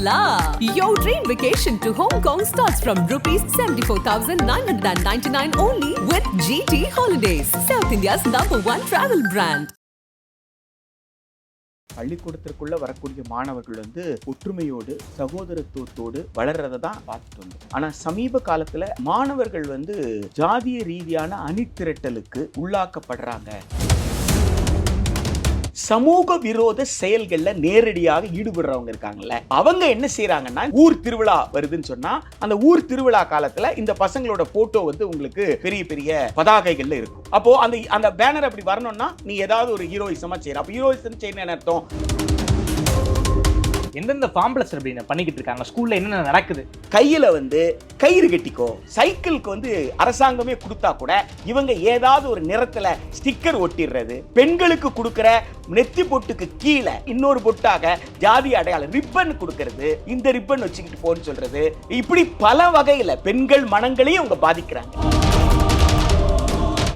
la! Your dream vacation to Hong Kong starts from rupees 74,999 only with GT Holidays, South India's number one travel brand. பள்ளிக்கூடத்திற்குள்ள வரக்கூடிய மாணவர்கள் வந்து ஒற்றுமையோடு சகோதரத்துவத்தோடு வளர்றதை தான் பார்த்துட்டு வந்தோம் ஆனா சமீப காலத்துல மாணவர்கள் வந்து ஜாதிய ரீதியான அணிதிரட்டலுக்கு உள்ளாக்கப்படுறாங்க சமூக விரோத செயல்களில் நேரடியாக ஈடுபடுறவங்க இருக்காங்கல்ல அவங்க என்ன செய்யறாங்கன்னா ஊர் திருவிழா வருதுன்னு சொன்னா அந்த ஊர் திருவிழா காலத்துல இந்த பசங்களோட போட்டோ வந்து உங்களுக்கு பெரிய பெரிய பதாகைகள்ல இருக்கும். அப்போ அந்த அந்த பேனர் அப்படி வரணும்னா நீ ஏதாவது ஒரு ஹீரோயிசமா செய்யற. அப்ப ஹீரோயிசம் செய்யணும் என்ன அர்த்தம்? எந்தெந்த ஃபார்ம்லெஸ் அப்படின்னு பண்ணிக்கிட்டு இருக்காங்க? ஸ்கூல்ல என்னென்ன நடக்குது? கையில வந்து கயிறு கட்டிக்கோ. சைக்கிளுக்கு வந்து அரசாங்கமே கொடுத்தா கூட இவங்க ஏதாவது ஒரு நிறத்துல ஸ்டிக்கர் ஒட்டிடுறது. பெண்களுக்கு கொடுக்கிற நெத்தி பொட்டுக்கு கீழே இன்னொரு பொட்டாக ஜாதி அடையாளம் ரிப்பன் கொடுக்கறது. இந்த ரிப்பன் வச்சுக்கிட்டு போன்னு சொல்றது. இப்படி பல வகையில பெண்கள் மனங்களையும் அவங்க பாதிக்கிறாங்க.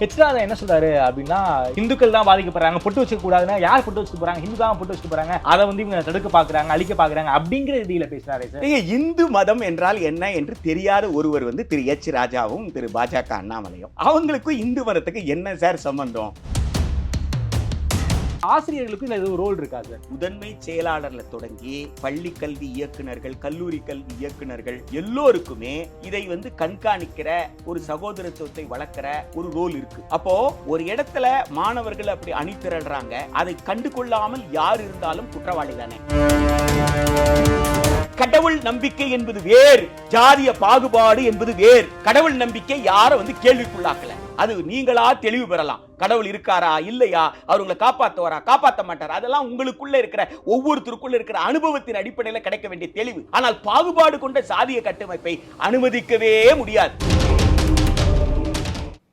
ஹெச்ராஜா என்ன சொல்றாரு அப்படின்னா இந்துக்கள் தான் பாதிக்கப்படுறாங்க பொட்டு வச்சுக்க கூடாதுன்னா யார் பொட்டு வச்சுக்க போறாங்க? ஹிந்து தான் பொட்டு வச்சுக்க போறாங்க அதை வந்து இவங்க தடுக்க பாக்குறாங்க அழிக்க பாக்குறாங்க அப்படிங்கிற ரீதியில பேசுறாரு சார். இந்து மதம் என்றால் என்ன என்று தெரியாத ஒருவர் வந்து திரு எச். ராஜாவும் திரு பாஜக அண்ணாமலையும். அவங்களுக்கும் இந்து மதத்துக்கு என்ன சார் சம்பந்தம்? ஆசிரியர்களுக்கும் இதுல எதுவும் ரோல் இருக்கா சார் முதன்மை செயலாளர்ல தொடங்கி பள்ளி கல்வி இயக்குனர்கள் கல்லூரி கல்வி இயக்குனர்கள் எல்லோருக்குமே இதை வந்து கண்காணிக்கிற ஒரு சகோதரத்துவத்தை வளர்க்கிற ஒரு ரோல் இருக்கு. அப்போ ஒரு இடத்துல மாணவர்கள் அப்படி அணி திரள்றாங்க அதை கண்டு கொள்ளாமல் யார் இருந்தாலும் குற்றவாளி தானே. கடவுள் நம்பிக்கை என்பது வேறு ஜாதிய பாகுபாடு என்பது வேறு. கடவுள் நம்பிக்கை யாரை வந்து கேள்விக்குள்ளாக்கல? அது நீங்களா தெளிவு பெறலாம். கடவுள் இருக்காரா? இல்லையா? அவர் உங்களை காப்பாத்துவாரா? காப்பாத்த மாட்டாரா? அதெல்லாம் உங்களுக்குள்ள இருக்கிற ஒவ்வொருத்தருக்குள்ள இருக்கிற அனுபவத்தின் அடிப்படையில் கிடைக்க வேண்டிய தெளிவு. ஆனால் பாகுபாடு கொண்ட சாதிய கட்டமைப்பை அனுமதிக்கவே முடியாது.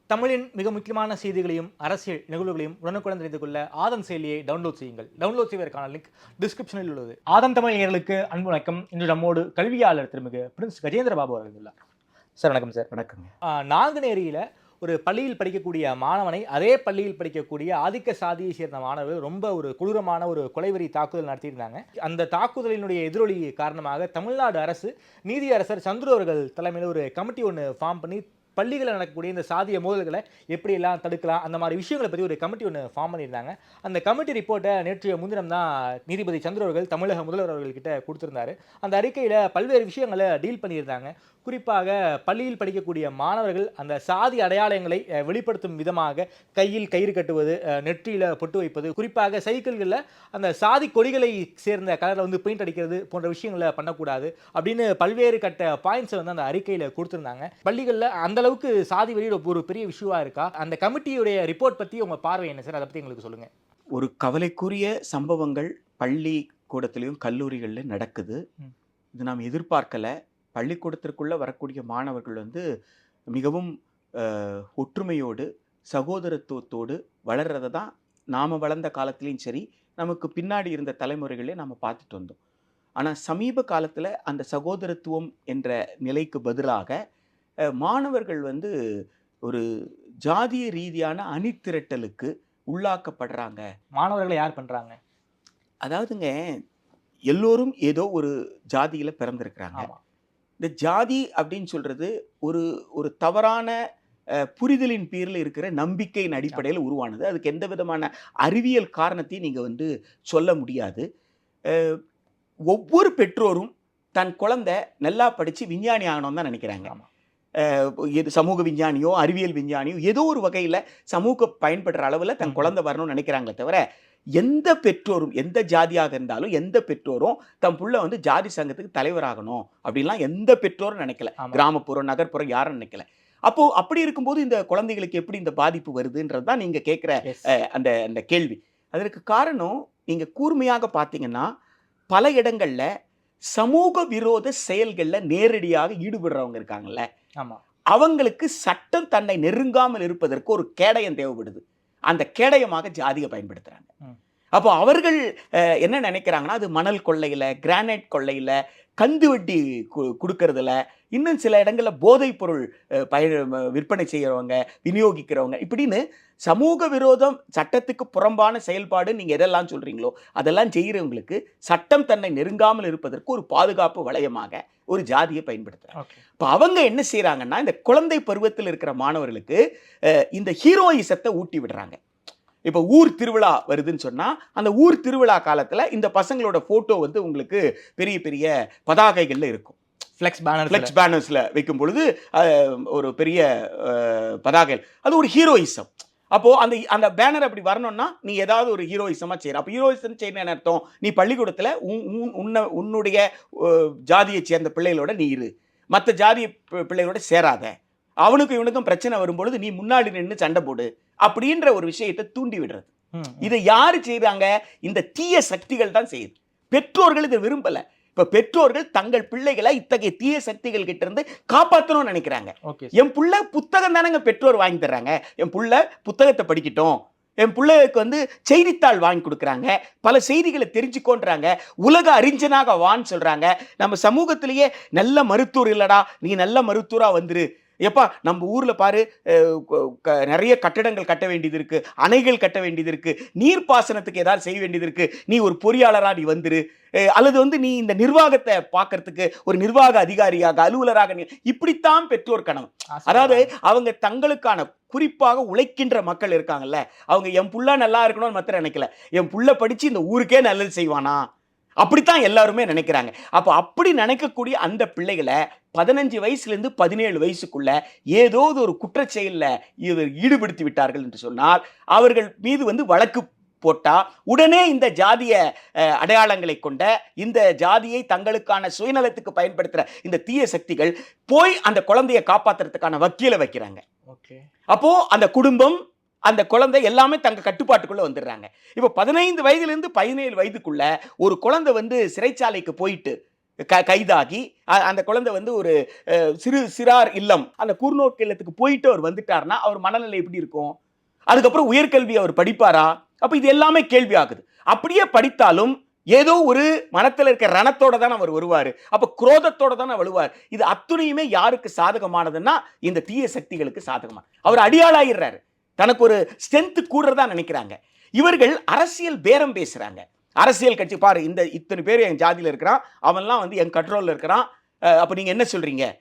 தமிழின் மிக முக்கியமான செய்திகளையும் அரசியல் நிகழ்வுகளையும் உடனுக்குடன் தெரிந்து கொள்ள ஆதன் செயலியை டவுன்லோட் செய்யுங்கள். டவுன்லோட் செய்வதற்கான லிங்க் டிஸ்கிரிப்ஷனில் உள்ளது. ஆதன் தமிழ் நேயர்களுக்கு அன்பு வணக்கம். இன்று நம்மோடு கல்வியாளர் திருமிகு பிரின்ஸ் கஜேந்திர பாபு அவர்கள் உள்ளார். சார் வணக்கம் சார். வணக்கங்க. ஆஹ் நாங்குநேரியில ஒரு பள்ளியில் படிக்கக்கூடிய மாணவனை அதே பள்ளியில் படிக்கக்கூடிய ஆதிக்க சாதியை சேர்ந்த மாணவர்கள் ரொம்ப ஒரு கொடூரமான ஒரு கொலைவெறி தாக்குதல் நடத்தியிருந்தாங்க. அந்த தாக்குதலினுடைய எதிரொலி காரணமாக தமிழ்நாடு அரசு நீதியரசர் சந்துரு அவர்கள் தலைமையில் ஒரு கமிட்டி ஒன்று ஃபார்ம் பண்ணி பள்ளிகளில் நடக்கக்கூடிய இந்த சாதிய மோதல்களை எப்படியெல்லாம் தடுக்கலாம் அந்த மாதிரி விஷயங்களை பற்றி ஒரு கமிட்டி ஒன்று ஃபார்ம் பண்ணியிருந்தாங்க. அந்த கமிட்டி ரிப்போர்ட்டை நேற்றைய முன்தினம் தான் நீதிபதி சந்திர அவர்கள் தமிழக முதல்வர் அவர்கள்கிட்ட கொடுத்துருந்தாரு. அந்த அறிக்கையில் பல்வேறு விஷயங்களை டீல் பண்ணியிருந்தாங்க. குறிப்பாக பள்ளியில் படிக்கக்கூடிய மாணவர்கள் அந்த சாதி அடையாளங்களை வெளிப்படுத்தும் விதமாக கையில் கயிறு கட்டுவது நெற்றியில பொட்டு வைப்பது குறிப்பாக சைக்கிள்களில் அந்த சாதி கொடிகளை சேர்ந்த கலரில் வந்து பெயிண்ட் அடிக்கிறது போன்ற விஷயங்களை பண்ணக்கூடாது அப்படின்னு பல்வேறு கட்ட பாயிண்ட்ஸை வந்து அந்த அறிக்கையில் கொடுத்துருந்தாங்க. பள்ளிகளில் அந்த அளவுக்கு சாதி வெளியிட ஒரு பெரிய விஷயமா இருக்கா? அந்த கமிட்டியுடைய ரிப்போர்ட் பற்றி உங்க பார்வை என்ன சார்? அதை பற்றி எங்களுக்கு சொல்லுங்க. ஒரு கவலைக்குரிய சம்பவங்கள் பள்ளி கூடத்திலையும் கல்லூரிகளில் நடக்குது. இது நாம் எதிர்பார்க்கல. பள்ளிக்கூடத்திற்குள்ள வரக்கூடிய மாணவர்கள் வந்து மிகவும் ஒற்றுமையோடு சகோதரத்துவத்தோடு வளர்றதை தான் நாம் வளர்ந்த காலத்துலேயும் சரி நமக்கு பின்னாடி இருந்த தலைமுறைகளே நாம் பார்த்துட்டு வந்தோம். ஆனால் சமீப காலத்தில் அந்த சகோதரத்துவம் என்ற நிலைக்கு பதிலாக மாணவர்கள் வந்து ஒரு ஜாதிய ரீதியான அணிதிரட்டலுக்கு உள்ளாக்கப்படுறாங்க. மாணவர்களை யார் பண்றாங்க? அதாவதுங்க எல்லோரும் ஏதோ ஒரு ஜாதியில் பிறந்திருக்கிறாங்க. இந்த ஜாதி அப்படின்னு சொல்றது ஒரு ஒரு தவறான புரிதலின் பேரில் இருக்கிற நம்பிக்கையின் அடிப்படையில் உருவானது. அதுக்கு எந்த விதமான அறிவியல் காரணத்தையும் நீங்கள் வந்து சொல்ல முடியாது. ஒவ்வொரு பெற்றோரும் தன் குழந்தை நல்லா படித்து விஞ்ஞானி ஆகணும்னு தான் நினைக்கிறாங்க. எது சமூக விஞ்ஞானியோ அறிவியல் விஞ்ஞானியோ ஏதோ ஒரு வகையில் சமூக பயன்படுற அளவில் தன். குழந்தை வரணும்னு நினைக்கிறாங்களே தவிர எந்த பெற்றோரும் எந்த ஜாதியாக இருந்தாலும் எந்த பெற்றோரும் தன் புள்ள வந்து ஜாதி சங்கத்துக்கு தலைவராகணும் அப்படின்லாம் எந்த பெற்றோரும் நினைக்கல. கிராமப்புறம் நகர்ப்புறம் யாரும் நினைக்கல. அப்போ அப்படி இருக்கும்போது இந்த குழந்தைகளுக்கு எப்படி இந்த பாதிப்பு வருதுன்றது தான் நீங்க கேட்குற. அந்த அந்த கேள்வி. அதற்கு காரணம் நீங்க கூர்மையாக பார்த்தீங்கன்னா பல இடங்கள்ல சமூக விரோத செயல்கள்ல நேரடியாக ஈடுபடுறவங்க இருக்காங்கல்ல. ஆமா. அவங்களுக்கு சட்டம் தன்னை நெருங்காமல் இருப்பதற்கு ஒரு கேடயம் தேவைப்படுது. அந்த கேடயமாக ஜாதியை பயன்படுத்துகிறாங்க அப்போ அவர்கள் என்ன நினைக்கிறாங்கன்னா அது மணல் கொள்ளையில் கிரானைட் கொள்ளையில் கந்து வட்டி கு- கொடுக்கறதுல இன்னும் சில இடங்களில் போதைப் பொருள் அஹ், பய விற்பனை செய்கிறவங்க விநியோகிக்கிறவங்க இப்படின்னு சமூக விரோதம் சட்டத்துக்கு புறம்பான செயல்பாடு நீங்கள் எதெல்லாம் சொல்கிறீங்களோ அதெல்லாம் செய்கிறவங்களுக்கு சட்டம் தன்னை நெருங்காமல் இருப்பதற்கு ஒரு பாதுகாப்பு வளையமாக ஒரு ஜாதியை பயன்படுத்துகிறாங்க இப்போ அவங்க என்ன செய்கிறாங்கன்னா இந்த குழந்தை பருவத்தில் இருக்கிற மாணவர்களுக்கு இந்த ஹீரோயிசத்தை ஊட்டி விடுறாங்க. இப்போ ஊர் திருவிழா வருதுன்னு சொன்னால் அந்த ஊர் திருவிழா காலத்தில் இந்த பசங்களோட ஃபோட்டோ வந்து உங்களுக்கு பெரிய பெரிய பதாகைகளில் இருக்கும். ஃப்ளெக்ஸ் பேனர் ஃப்ளெக்ஸ் பேனர்ஸில் வைக்கும் பொழுது ஒரு பெரிய பதாகைகள். அது ஒரு ஹீரோயிசம் அப்போது அந்த அந்த பேனர் அப்படி வரணும்னா நீ ஏதாவது ஒரு ஹீரோயிசமாக செய்யற. அப்போ ஹீரோயிசம் செய்யணும் என்ன அர்த்தம்? நீ பள்ளிக்கூடத்தில் உன் உன்- உன்ன உன்னுடைய ஜாதியை சேர்ந்த பிள்ளைகளோட நீ இரு. மற்ற ஜாதி பிள்ளைகளோட சேராத. அவனுக்கும் இவனுக்கும் பிரச்சனை வரும்பொழுது நீ முன்னாடி நின்று சண்டை போடு அப்படின்ற ஒரு விஷயத்தை தூண்டி விடுறது. இதை யாரு செய்றாங்க? இந்த தீய சக்திகள் தான் செய்யுது. பெற்றோர்கள் இதை விரும்பல. இப்ப பெற்றோர்கள் தங்கள் பிள்ளைகளை இத்தகைய தீய சக்திகள் கிட்ட இருந்து காப்பாற்றணும்னு நினைக்கிறாங்க என் புள்ள புத்தகம் தானேங்க பெற்றோர் வாங்கி தர்றாங்க. என் புள்ள புத்தகத்தை படிக்கட்டும். என் பிள்ளைகளுக்கு வந்து செய்தித்தாள் வாங்கி கொடுக்குறாங்க. பல செய்திகளை தெரிஞ்சுக்கோன்றாங்க. உலக அறிஞனாக வான்னு சொல்றாங்க. நம்ம சமூகத்திலேயே நல்ல மருத்துவர் இல்லடா. நீ நல்ல மருத்துவரா வந்துரு. எப்பா நம்ம ஊர்ல பாரு நிறைய கட்டடங்கள் கட்ட வேண்டியது இருக்கு அணைகள் கட்ட வேண்டியது இருக்கு நீர்ப்பாசனத்துக்கு ஏதாவது செய்ய வேண்டியது இருக்கு நீ ஒரு பொறியாளரா நீ வந்துரு அல்லது வந்து நீ இந்த நிர்வாகத்தை பார்க்கறதுக்கு ஒரு நிர்வாக அதிகாரியாக அலுவலராக நீ இப்படித்தான் பெற்றோர் கனவு. அதாவது அவங்க தங்களுக்கான குறிப்பாக உழைக்கின்ற மக்கள் இருக்காங்கல்ல அவங்க என் புள்ள நல்லா இருக்கணும்னு மாத்திரம் நினைக்கல என் புள்ள படிச்சு இந்த ஊருக்கே நல்லது செய்வானா? அப்படித்தான் எல்லாருமே நினைக்கிறாங்க. அப்போ அப்படி நினைக்கக்கூடிய அந்த பிள்ளைகளை பதினஞ்சு வயசுலேருந்து பதினேழு வயசுக்குள்ள ஏதோ ஒரு குற்றச்செயலில் இவர் ஈடுபடுத்தி விட்டார்கள் என்று சொன்னால் அவர்கள் மீது வந்து வழக்கு போட்டா உடனே இந்த ஜாதிய அடையாளங்களை கொண்ட இந்த ஜாதியை தங்களுக்கான சுயநலத்துக்கு பயன்படுத்துகிற இந்த தீய சக்திகள் போய் அந்த குழந்தையை காப்பாத்துறதுக்கான வக்கீலை வைக்கிறாங்க. ஓகே. அப்போ அந்த குடும்பம் அந்த குழந்தை எல்லாமே தங்க கட்டுப்பாட்டுக்குள்ளே வந்துடுறாங்க. இப்போ பதினைந்து வயதுலேருந்து பதினேழு வயதுக்குள்ள ஒரு குழந்தை வந்து சிறைச்சாலைக்கு போயிட்டு க கைதாகி அந்த குழந்தை வந்து ஒரு சிறு சிறார் இல்லம் அந்த கூர்நோக்கு இல்லத்துக்கு போயிட்டு அவர் வந்துட்டார்னா அவர் மனநிலை எப்படி இருக்கும்? அதுக்கப்புறம் உயர்கல்வி அவர் படிப்பாரா? அப்போ இது எல்லாமே கேள்வி ஆகுது. அப்படியே படித்தாலும் ஏதோ ஒரு மனத்தில் இருக்க ரணத்தோட தான் அவர் வருவார். அப்போ குரோதத்தோட தான் வருவார் இது அத்துணையுமே யாருக்கு சாதகமானதுன்னா இந்த தீய சக்திகளுக்கு சாதகமான அவர் அடியாளாயிடுறாரு. தனக்கு ஒரு ஸ்ட்ரென்த் கூடுறதா நினைக்கிறாங்க. இவர்கள் அரசியல் பேரம் பேசுறாங்க. அரசியல் கட்சி பாரு இந்த இத்தனை பேர் என் ஜாதியில் இருக்கிறான். அவன்லாம் வந்து என் கண்ட்ரோலில் இருக்கிறான். அப்போ நீங்கள் என்ன சொல்றீங்க?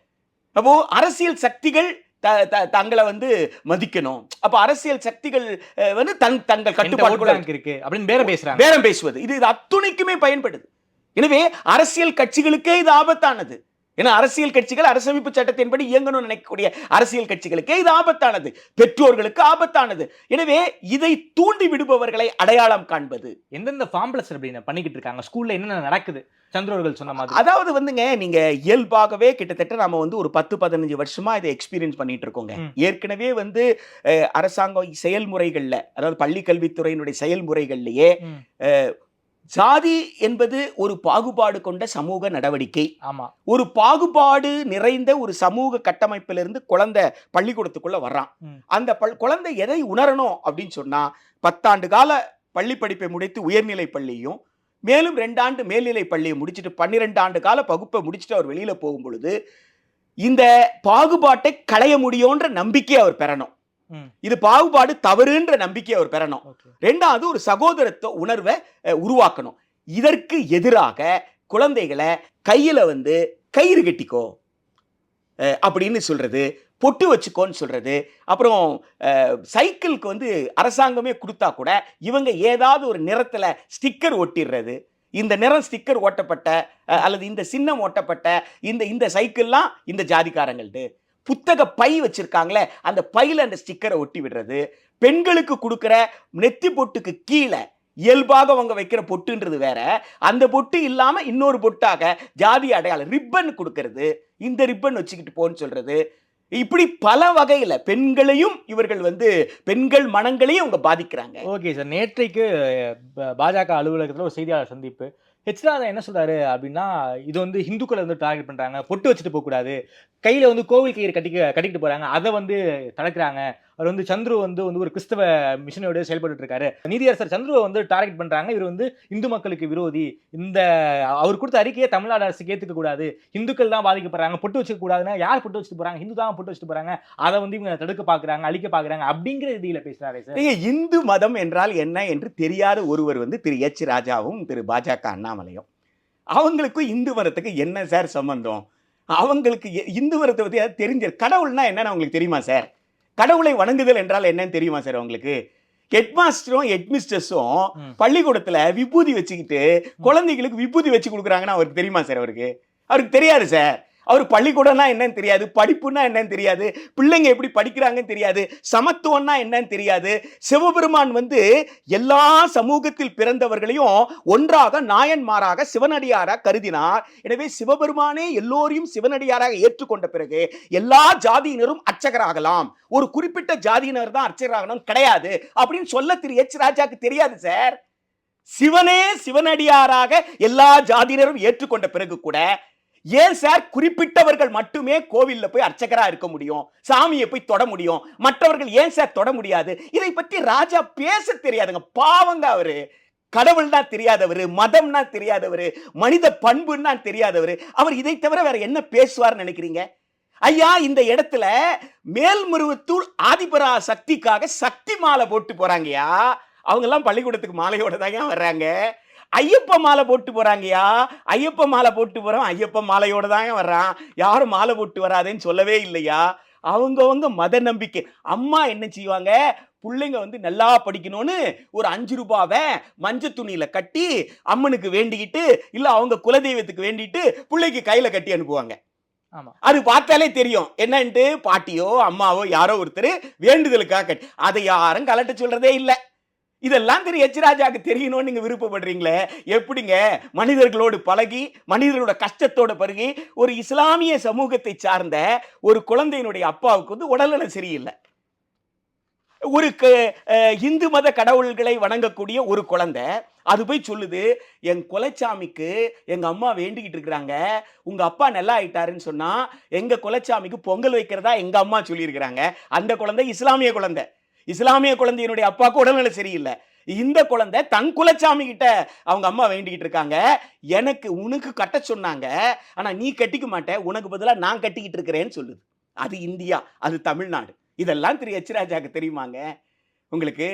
அப்போ அரசியல் சக்திகள் த த- தங்களை வந்து மதிக்கணும். அப்போ அரசியல் சக்திகள் வந்து தன் தங்கள் பேங்க் இருக்கு? அப்படின்னு பேரம் பேசுறாங்க. பேரம் பேசுவது. இது இது அத்துணைக்குமே பயன்படுது. எனவே அரசியல் கட்சிகளுக்கே இது ஆபத்தானது. ஏன்னா அரசியல் கட்சிகள் அரசமைப்பு சட்டத்தின்படி இயங்கணும்னு நினைக்கக்கூடிய அரசியல் கட்சிகளுக்கே இது ஆபத்தானது. பெற்றோர்களுக்கு ஆபத்தானது. எனவே இதை தூண்டி விடுபவர்களை அடையாளம் காண்பது. எந்தெந்த ஃபார்ம்லெஸ் அப்படின்னு பண்ணிக்கிட்டு இருக்காங்க? ஸ்கூல்ல என்னென்ன நடக்குது? சந்திரவர்கள் சொன்ன மாதிரி. அதாவது வந்துங்க நீங்க இயல்பாகவே கிட்டத்தட்ட நம்ம வந்து ஒரு பத்து பதினஞ்சு வருஷமா இதை எக்ஸ்பீரியன்ஸ் பண்ணிட்டு இருக்கோங்க. ஏற்கனவே வந்து அரசாங்கம் செயல்முறைகள்ல அதாவது பள்ளி கல்வித்துறையினுடைய செயல்முறைகள்லயே சாதி என்பது ஒரு பாகுபாடு கொண்ட சமூக நடவடிக்கை ஆமா ஒரு பாகுபாடு நிறைந்த ஒரு சமூக கட்டமைப்பிலிருந்து குழந்தை பள்ளிக்கூடத்துக்குள்ள வர்றான். அந்த பள் குழந்தை எதை உணரணும் அப்படின்னு சொன்னா பத்தாண்டு கால பள்ளி படிப்பை முடித்து உயர்நிலை பள்ளியும் மேலும் ரெண்டாண்டு மேல்நிலை பள்ளியை முடிச்சுட்டு பன்னிரெண்டு ஆண்டு கால பகுப்பை முடிச்சுட்டு அவர் வெளியில போகும் பொழுது இந்த பாகுபாட்டை களைய முடியும்ன்ற நம்பிக்கை அவர் பெறணும். இது பாகுபாடு தவறுன்ற நம்பிக்கை அவர் பெறணும். ரெண்டாவது ஒரு சகோதரத்துவ உணர்வை உருவாக்கணும். இதற்கு எதிராக குழந்தைகளை கையில வந்து கயிறு கட்டிக்கோ அப்படின்னு சொல்றது பொட்டு வச்சுக்கோன்னு சொல்றது அப்புறம் சைக்கிளுக்கு வந்து அரசாங்கமே கொடுத்தா கூட இவங்க ஏதாவது ஒரு நிறத்துல ஸ்டிக்கர் ஒட்டிடுறது இந்த நிறம் ஸ்டிக்கர் ஓட்டப்பட்ட அல்லது இந்த சின்னம் ஓட்டப்பட்ட இந்த இந்த சைக்கிள்லாம் இந்த ஜாதிக்காரங்கள்து. புத்தக பை வச்சுருக்காங்களே அந்த பையில் அந்த ஸ்டிக்கரை ஒட்டி விடுறது. பெண்களுக்கு கொடுக்குற நெத்தி பொட்டுக்கு கீழே இயல்பாக அவங்க வைக்கிற பொட்டுன்றது வேற. அந்த பொட்டு இல்லாமல் இன்னொரு பொட்டாக ஜாதி அடையாளம் ரிப்பன் கொடுக்கறது. இந்த ரிப்பன் வச்சுக்கிட்டு போன்னு சொல்றது. இப்படி பல வகையில் பெண்களையும் இவர்கள் வந்து பெண்கள் மனங்களையும் அவங்க பாதிக்கிறாங்க. Okay sir. நேற்றைக்கு பாஜக அலுவலகத்தில் ஒரு செய்தியாளர் சந்திப்பு. ஹெச்ராதா என்ன சொல்கிறாரு அப்படின்னா இது வந்து இந்துக்களை வந்து டார்கெட் பண்ணுறாங்க பொட்டு வச்சுட்டு போகக்கூடாது. கையில் வந்து கோவில் கயிறு கட்டிக்க கட்டிக்கிட்டு போகிறாங்க அதை வந்து தடுக்கிறாங்க அவர் வந்து சந்துரு வந்து வந்து ஒரு கிறிஸ்தவ மிஷனோட செயல்பட்டு இருக்காரு நீதியரசர் சந்துருவை வந்து டார்கெட் பண்றாங்க. இவர் வந்து இந்து மக்களுக்கு விரோதி. இந்த அவர் கொடுத்த அறிக்கையை தமிழ்நாடு அரசு ஏத்துக்க கூடாது. இந்துக்கள் தான் பாதிக்கப்படுறாங்க. பொட்டு வச்சுக்க கூடாதுன்னா யார் பொட்டு வச்சுட்டு போறாங்க? இந்து தான் பொட்டு வச்சுட்டு போறாங்க. அதை வந்து இவங்க தடுக்க பாக்குறாங்க அழிக்க பாக்குறாங்க அப்படிங்கிற இதில் பேசுறாரு சார். இந்து மதம் என்றால் என்ன என்று தெரியாத ஒருவர் வந்து திரு எச் ராஜாவும் திரு பாஜக அண்ணாமலையும். அவங்களுக்கும் இந்து மதத்துக்கு என்ன சார் சம்பந்தம்? அவங்களுக்கு இந்து மதத்தை பற்றி தெரிஞ்ச கடவுள்னா என்னன்னு அவங்களுக்கு தெரியுமா சார்? கடவுளை வணங்குதல் என்றால் என்னன்னு தெரியுமா சார் அவங்களுக்கு ஹெட்மாஸ்டரும் ஹெட்மிஸ்டர்ஸும். பள்ளிக்கூடத்துல விபூதி வச்சுக்கிட்டு குழந்தைகளுக்கு விபூதி வச்சு கொடுக்குறாங்கன்னு அவருக்கு தெரியுமா சார் அவருக்கு? அவருக்கு தெரியாது சார். அவர் பள்ளிக்கூடம்னா என்னன்னு தெரியாது படிப்புன்னா என்னன்னு தெரியாது பிள்ளைங்க எப்படி படிக்கிறாங்கன்னு தெரியாது சமத்துவம்னா என்னன்னு தெரியாது. சிவபெருமான் வந்து எல்லா சமூகத்தில் பிறந்தவர்களையும் ஒன்றாக நாயன்மாராக சிவனடியாராக கருதினார். எனவே சிவபெருமானே எல்லோரையும் சிவனடியாராக ஏற்றுக்கொண்ட பிறகு எல்லா ஜாதியினரும் அர்ச்சகராகலாம். ஒரு குறிப்பிட்ட ஜாதியினர் தான் அர்ச்சகராகணும் கிடையாது. அப்படின்னு சொல்ல திரு எச் ராஜாக்கு தெரியாது சார். சிவனே சிவனடியாராக எல்லா ஜாதியினரும் ஏற்றுக்கொண்ட பிறகு கூட ஏன் சார் குறிப்பிட்டவர்கள் மட்டுமே கோவில்ல போய் அர்ச்சகரா இருக்க முடியும்? சாமியை போய் தொட முடியும்? மற்றவர்கள் ஏன் சார் தொட முடியாது? இதை பற்றி ராஜா பேச தெரியாதுங்க. பாவங்க அவரு. கடவுள்னா தெரியாதவர் மதம்னா தெரியாதவர் மனித பண்புன்னா தெரியாதவர். அவர் இதை தவிர வேற என்ன பேசுவார்னு நினைக்கிறீங்க? ஐயா இந்த இடத்துல மேல்மருவத்தூள் ஆதிபரா சக்திக்காக சக்தி மாலை போட்டு போறாங்கயா அவங்க எல்லாம் பள்ளிக்கூடத்துக்கு மாலையோட தாங்க வர்றாங்க. ஐயப்ப மாலை போட்டு போறாங்கயா ஐயப்ப மாலை போட்டு போறோம் ஐயப்ப மாலையோட தாங்க வர்றான். யாரும் மாலை போட்டு வராதேன்னு சொல்லவே இல்லையா. அவங்கவங்க மத நம்பிக்கை. அம்மா என்ன செய்வாங்க? பிள்ளைங்க வந்து நல்லா படிக்கணும்னு ஒரு அஞ்சு ரூபாவை மஞ்சள் துணியில கட்டி அம்மனுக்கு வேண்டிக்கிட்டு இல்ல அவங்க குலதெய்வத்துக்கு வேண்டிட்டு பிள்ளைக்கு கையில கட்டி அனுப்புவாங்க. ஆமா. அது பார்த்தாலே தெரியும். என்னன்ட்டு பாட்டியோ அம்மாவோ யாரோ ஒருத்தர் வேண்டுதலுக்காக கட்டி அதை யாரும் கலட்ட சொல்றதே இல்லை. இதெல்லாம் திரு எச் தெரியணும்னு நீங்கள் விருப்பப்படுறீங்களே? எப்படிங்க? மனிதர்களோடு பழகி மனிதர்களோட கஷ்டத்தோடு பருகி ஒரு இஸ்லாமிய சமூகத்தை சார்ந்த ஒரு குழந்தையினுடைய அப்பாவுக்கு வந்து உடல்நலம் சரியில்லை. ஒரு க- இந்து மத கடவுள்களை வணங்கக்கூடிய ஒரு குழந்தை அது போய் சொல்லுது என் குலச்சாமிக்கு எங்கள் அம்மா வேண்டிக்கிட்டு இருக்கிறாங்க. உங்கள் அப்பா நல்லா ஆயிட்டாருன்னு சொன்னால் எங்கள் குலச்சாமிக்கு பொங்கல் வைக்கிறதா எங்கள் அம்மா சொல்லியிருக்கிறாங்க. அந்த குழந்தை இஸ்லாமிய குழந்தை. இஸ்லாமிய குழந்தையினுடைய அப்பாவுக்கு உடல்நிலை சரியில்லை. இந்த குழந்தை தன் குலச்சாமி கிட்ட அவங்க அம்மா வேண்டிக்கிட்டு இருக்காங்க. எனக்கு உனக்கு கட்ட சொன்னாங்க. ஆனால் நீ கட்டிக்க மாட்ட. உனக்கு பதிலாக நான் கட்டிக்கிட்டு இருக்கிறேன்னு சொல்லுது. அது இந்தியா அது தமிழ்நாடு. இதெல்லாம் திரு எச் தெரியுமாங்க? உங்களுக்கு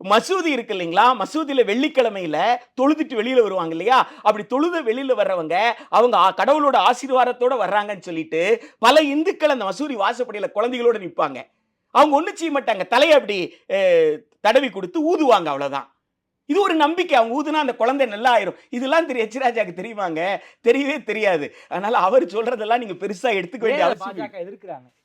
மசூதி இருக்கு இல்லைங்களா? மசூதியில் வெள்ளிக்கிழமையில தொழுதுட்டு வெளியில் வருவாங்க இல்லையா? அப்படி தொழுத வெளியில் வர்றவங்க அவங்க கடவுளோட ஆசீர்வாதத்தோட வர்றாங்கன்னு சொல்லிட்டு பல இந்துக்கள் அந்த மசூதி வாசப்படியில் குழந்தைகளோட நிற்பாங்க அவங்க ஒன்றும் செய்ய மாட்டாங்க. தலையை அப்படி தடவி கொடுத்து ஊதுவாங்க அவ்வளவுதான். இது ஒரு நம்பிக்கை. அவங்க ஊதுனா அந்த குழந்தை நல்லா ஆயிரும். இதெல்லாம் திரு எச் ராஜாக்கு தெரியுமாங்க? தெரியவே தெரியாது. அதனால அவர் சொல்றதெல்லாம் நீங்க பெருசா எடுத்துக்க வேண்டிய அவசியம்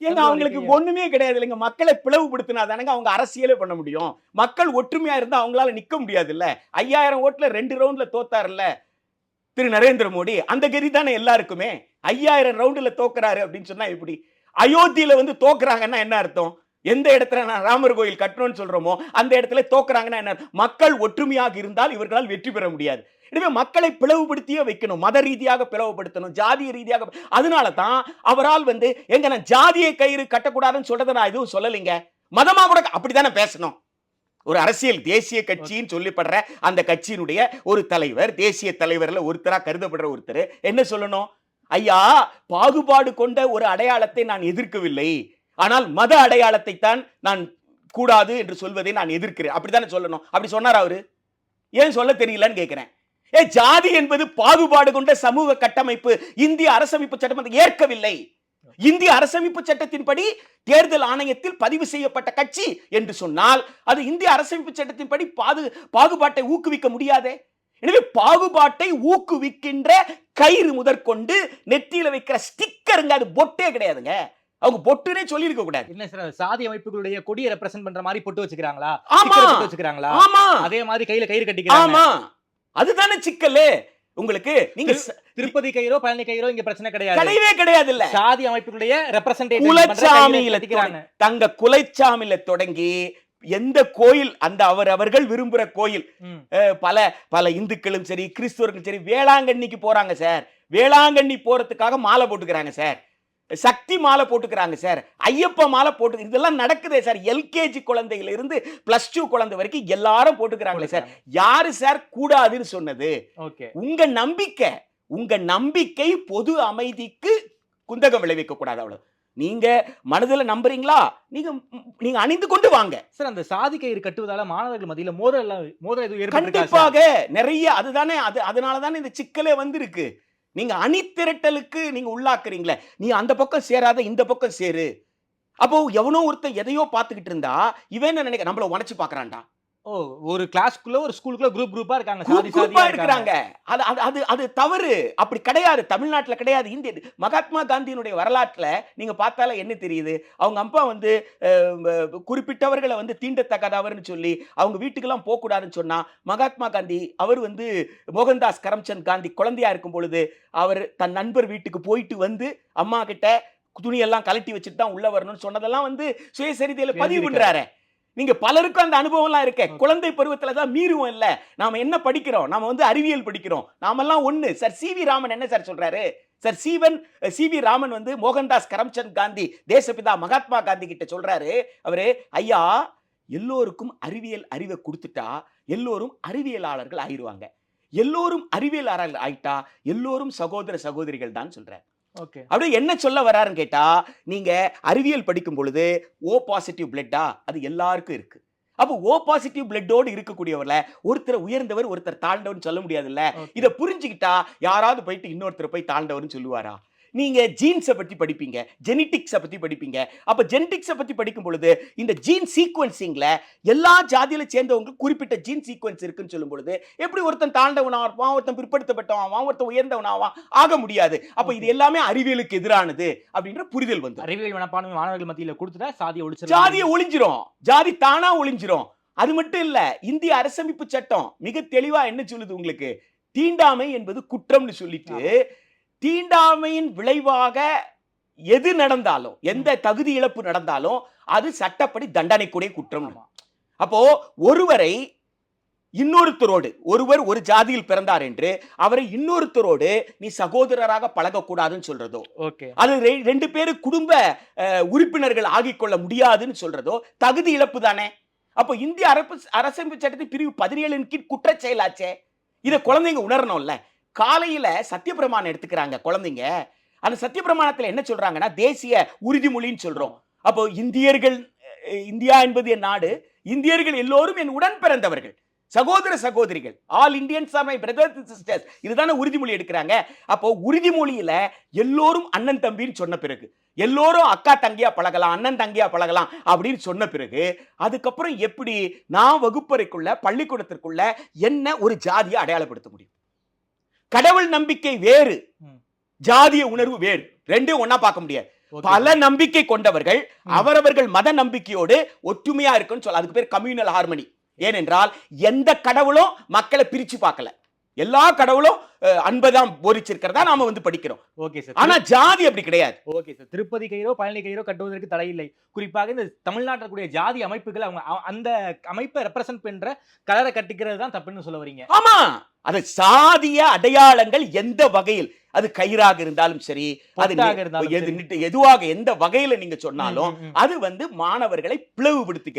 ஏங்க அவங்களுக்கு ஒண்ணுமே கிடையாது இல்லைங்க. மக்களை பிளவுபடுத்தினா தானங்க அவங்க அரசியலே பண்ண முடியும். மக்கள் ஒற்றுமையா இருந்தா அவங்களால நிக்க முடியாது இல்ல. ஐயாயிரம் ஓட்டுல ரெண்டு ரவுண்ட்ல தோத்தாருல்ல. திரு நரேந்திர மோடி. அந்த கதி தானே எல்லாருக்குமே. ஐயாயிரம் ரவுண்டுல தோக்குறாரு அப்படின்னு சொன்னா எப்படி? அயோத்தியில வந்து தோக்குறாங்கன்னா என்ன அர்த்தம்? எந்த இடத்துல நான் ராமர் கோயில் கட்டணும்னு சொல்றோமோ அந்த இடத்துல தோக்குறாங்கன்னா என்ன? மக்கள் ஒற்றுமையாக இருந்தால் இவர்களால் வெற்றி பெற முடியாது. எனவே மக்களை பிளவுபடுத்தியே வைக்கணும். மத ரீதியாக பிளவுபடுத்தணும். ஜாதிய ரீதியாக அதனால தான் அவரால் வந்து எங்க நான் ஜாதிய கயிறு கட்டக்கூடாதுன்னு சொல்றதை நான் எதுவும் சொல்லலைங்க. மதமா கூட அப்படித்தானே பேசணும். ஒரு அரசியல் தேசிய கட்சின்னு சொல்லப்படுற அந்த கட்சியினுடைய ஒரு தலைவர் தேசிய தலைவர்ல ஒருத்தரா கருதப்படுற ஒருத்தர் என்ன சொல்லணும்? ஐயா பாகுபாடு கொண்ட ஒரு அடையாளத்தை நான் எதிர்க்கவில்லை. ஆனால் மத அடையாளத்தை தான் நான் கூடாது என்று சொல்வதை நான் எதிர்க்கிறேன். அப்படித்தானே சொல்லணும்? அப்படி சொன்னார் அவரு? ஏன் சொல்ல தெரியலன்னு கேட்கிறேன் ஏ ஜாதி என்பது பாகுபாடு கொண்ட சமூக கட்டமைப்பு. இந்திய அரசமைப்பு சட்டம் அதை ஏற்கவில்லை. இந்திய அரசமைப்பு சட்டத்தின்படி தேர்தல் ஆணையத்தில் பதிவு செய்யப்பட்ட கட்சி என்று சொன்னால் அது இந்திய அரசமைப்பு சட்டத்தின்படி பாது பாகுபாட்டை ஊக்குவிக்க முடியாதே? எனவே பாகுபாட்டை ஊக்குவிக்கின்ற கயிறு முதற்கொண்டு நெத்தியில வைக்கிற ஸ்டிக்கருங்க அது பொட்டே கிடையாதுங்க. அவங்க பொட்டுனே சொல்லியிருக்க கூடாது. என்ன சார் சாதி அமைப்புகளுடைய கொடியை ரெப்ரசென்ட் பண்ற மாதிரி பொட்டு வச்சுக்கிறாங்களா? ஆமா. வச்சுக்கிறாங்களா? ஆமா. அதே மாதிரி கையில கயிறு கட்டிக்கிறாங்க. ஆமா. அதுதானே சிக்கலு. உங்களுக்கு நீங்க திருப்பதி கயிறோ பழனி கயிறோ இங்க பிரச்சனை கிடையாது. கிடையவே கிடையாது இல்ல சாதி அமைப்புகளுடைய ரெப்ரசன்டேட்டிவ் குலச்சாமியில தங்க குலைச்சாமில தொடங்கி எந்த கோயில் அந்த அவர் அவர்கள் விரும்புற கோயில் பல பல இந்துக்களும் சரி கிறிஸ்துவர்களும் சரி வேளாங்கண்ணிக்கு போறாங்க சார். வேளாங்கண்ணி போறதுக்காக மாலை போட்டுக்கிறாங்க சார். சக்தி மாலை போட்டுக்கிறாங்க சார். ஐயப்ப மாலை போட்டு இதெல்லாம் நடக்குதே சார். எல்கேஜி குழந்தையில இருந்து பிளஸ் டூ குழந்தை வரைக்கும் எல்லாரும் போட்டுக்கிறாங்களே சார். யாரு சார்? கூடாதுன்னு சொன்னது. உங்க நம்பிக்கை உங்க நம்பிக்கை பொது அமைதிக்கு குந்தகம் விளைவிக்க கூடாது அவ்வளவு. நீங்க மனதுல நம்புறீங்களா? நீங்க நீங்க அணிந்து கொண்டு வாங்க. சார் அந்த சாதி கயிறு கட்டுவதால மாணவர்கள் மத்தியில மோதல் மோதல்? கண்டிப்பாக நிறைய அதுதானே அது அதனால தானே இந்த சிக்கலே வந்திருக்கு. நீங்க அணித்திரட்டலுக்கு நீங்க உள்ளாக்குறீங்களே நீ அந்த பக்கம் சேராத இந்த பக்கம் சேரு. அப்போ எவனோ ஒருத்தன் எதையோ பார்த்துக்கிட்டு இருந்தா இவன் என்ன நினைக்க நம்மள உடைச்சு பாக்குறான்டா ஓ ஒரு கிளாஸ்க்குள்ள ஒரு ஸ்கூலுக்குள்ள குரூப் குரூப்பா இருக்காங்க சாதி குரூப்பா சாதியா இருக்கிறாங்க அது அது அது அது தவறு. அப்படி கிடையாது. தமிழ்நாட்டுல கிடையாது. இந்திய மகாத்மா காந்தியினுடைய வரலாற்றுல நீங்க பார்த்தாலே என்ன தெரியுது? அவங்க அப்பா வந்து குறிப்பிட்டவர்களை வந்து தீண்டத்தக்கதவர்னு சொல்லி அவங்க வீட்டுக்கெல்லாம் போகக்கூடாதுன்னு சொன்னா மகாத்மா காந்தி அவர் வந்து மோகன்தாஸ் கரம்சந்த் காந்தி குழந்தையா இருக்கும் பொழுது அவர் தன் நண்பர் வீட்டுக்கு போயிட்டு வந்து அம்மா கிட்ட துணியெல்லாம் கலட்டி வச்சுட்டு தான் உள்ள வரணும்னு சொன்னதெல்லாம் வந்து சுயசரிதையில பதிவு. பண்றாரு. நீங்க பலருக்கும் அந்த அனுபவம்லாம் இருக்க. குழந்தை பருவத்துல தான் மீறுவோம் இல்ல. நாம என்ன படிக்கிறோம்? நாம வந்து அறிவியல் படிக்கிறோம். நாமெல்லாம் ஒண்ணு. சார் சி வி ராமன் என்ன சார் சொல்றாரு? சார் சீவன் சி வி ராமன் வந்து மோகன்தாஸ் கரம்சந்த் காந்தி தேசபிதா மகாத்மா காந்தி கிட்ட சொல்றாரு. அவரு ஐயா எல்லோருக்கும் அறிவியல் அறிவை கொடுத்துட்டா எல்லோரும் அறிவியலாளர்கள் ஆயிடுவாங்க. எல்லோரும் அறிவியலாளர்கள் ஆயிட்டா எல்லோரும் சகோதர சகோதரிகள் தான் சொல்றாரு. ஓகே அப்படியே என்ன சொல்ல வராருன்னு கேட்டா நீங்க அறிவியல் படிக்கும் பொழுது ஓ பாசிட்டிவ் பிளட்டா அது எல்லாருக்கும் இருக்கு. அப்போ ஓ பாசிட்டிவ் பிளட்டோடு இருக்கக்கூடியவர்ல ஒருத்தர் உயர்ந்தவர் ஒருத்தர் தாழ்ந்தவர்னு சொல்ல முடியாதுல்ல? இதை புரிஞ்சுக்கிட்டா யாராவது போயிட்டு இன்னொருத்தர் போய் தாழ்ந்தவர்னு சொல்லுவாரா? நீங்க ஜீன்ஸை பத்தி படிப்பீங்க ஜெனட்டிக்ஸை பத்தி படிப்பீங்க. அப்ப ஜெனட்டிக்ஸை பத்தி படிக்கும் பொழுது இந்த ஜீன் சீக்வன்சிங்ல எல்லா ஜாதியில சேர்ந்தவங்களுக்கு குறிப்பிட்ட ஜீன் சீக்வன்ஸ் இருக்குன்னு சொல்லும் பொழுது எப்படி ஒருத்தன் தாழ்ந்தவனா இருப்பான் ஒருத்தன் பிற்படுத்தப்பட்டவன் ஒருத்தன் உயர்ந்தவனாவான் ஆக முடியாது. அப்ப இது எல்லாமே அறிவியலுக்கு எதிரானது அப்படின்ற புரிதல் வந்து அறிவியல் மனப்பான்மை மாணவர்கள் மத்தியில கொடுத்துட்டா சாதியை ஒழிச்சிடலாம். ஜாதியை ஒளிஞ்சிரும் ஜாதி தானா ஒளிஞ்சிரும் அது மட்டும் இல்ல இந்திய அரசமைப்பு சட்டம் மிக தெளிவா என்ன சொல்லுது உங்களுக்கு? தீண்டாமை என்பது குற்றம்னு சொல்லிட்டு தீண்டாமையின் விளைவாக எது நடந்தாலும் எந்த தகுதி இழப்பு நடந்தாலும் அது சட்டப்படி தண்டனைக்குடைய குற்றம். அப்போ ஒருவரை இன்னொருத்தரோடு ஒருவர் ஒரு ஜாதியில் பிறந்தார் என்று அவரை இன்னொருத்தரோடு நீ சகோதரராக பழகக்கூடாதுன்னு சொல்றதோ ஓகே. அது ரெண்டு பேரு குடும்ப உறுப்பினர்கள் ஆகிக்கொள்ள முடியாதுன்னு சொல்றதோ தகுதி இழப்பு தானே. அப்போ இந்திய அரசு அரசமைப்பு சட்டத்தின் பிரிவு பதினேழின் கீழ் குற்றச் செயலாச்சே. இதை குழந்தைங்க உணரணும்ல. காலையில் சத்தியப்பிரமாணம் எடுத்துக்கிறாங்க குழந்தைங்க. அந்த சத்தியபிரமாணத்தில் என்ன சொல்கிறாங்கன்னா தேசிய உறுதிமொழின்னு சொல்கிறோம் அப்போ இந்தியர்கள் இந்தியா என்பது என் நாடு. இந்தியர்கள் எல்லோரும் என் உடன் பிறந்தவர்கள். சகோதர சகோதரிகள். All Indians are my brothers sisters இதுதானே உறுதிமொழி எடுக்கிறாங்க. அப்போ உறுதிமொழியில எல்லோரும் அண்ணன் தம்பின்னு சொன்ன பிறகு எல்லோரும் அக்கா தங்கியா பழகலாம் அண்ணன் தங்கியா பழகலாம் அப்படின்னு சொன்ன பிறகு அதுக்கப்புறம் எப்படி நான் வகுப்பறைக்குள்ள பள்ளிக்கூடத்திற்குள்ள என்ன ஒரு ஜாதியை அடையாளப்படுத்த முடியும்? கடவுள் நம்பிக்கை வேறு. ஜாதிய உணர்வு வேறு ரெண்டும் ஒண்ணா பார்க்க முடியாது. பல நம்பிக்கை கொண்டவர்கள். அவரவர்கள் மத நம்பிக்கையோடு ஒற்றுமையா இருக்குன்னு சொல்ல அதுக்கு பேர் கம்யூனல் ஹார்மனி ஏனென்றால் எந்த கடவுளும் மக்களை பிரிச்சு பார்க்கல எல்லா கடவுளும் அஹ், அன்பைதான் போதிச்சிருக்கிறதா நாம வந்து படிக்கிறோம். Okay sir. ஆனா ஜாதி அப்படி கிடையாது. Okay sir. திருப்பதி கயிறோ பழனி கயிறோ கட்டுவதற்கு தடை இல்லை. குறிப்பாக இந்த தமிழ்நாட்டில் கூடிய ஜாதி அமைப்புகள் அவங்க அந்த அமைப்பை ரெப்ரசன்ட் பண்ற கலரை கட்டிக்கிறது தான் தப்புன்னு சொல்ல வரீங்க. ஆமா. அது சாதிய அடையாளங்கள் எந்த வகையில்? அது கயிறாக இருந்தாலும் சரி அது எதுவாக எந்த வகையில நீங்க சொன்னாலும். அது வந்து மாணவர்களை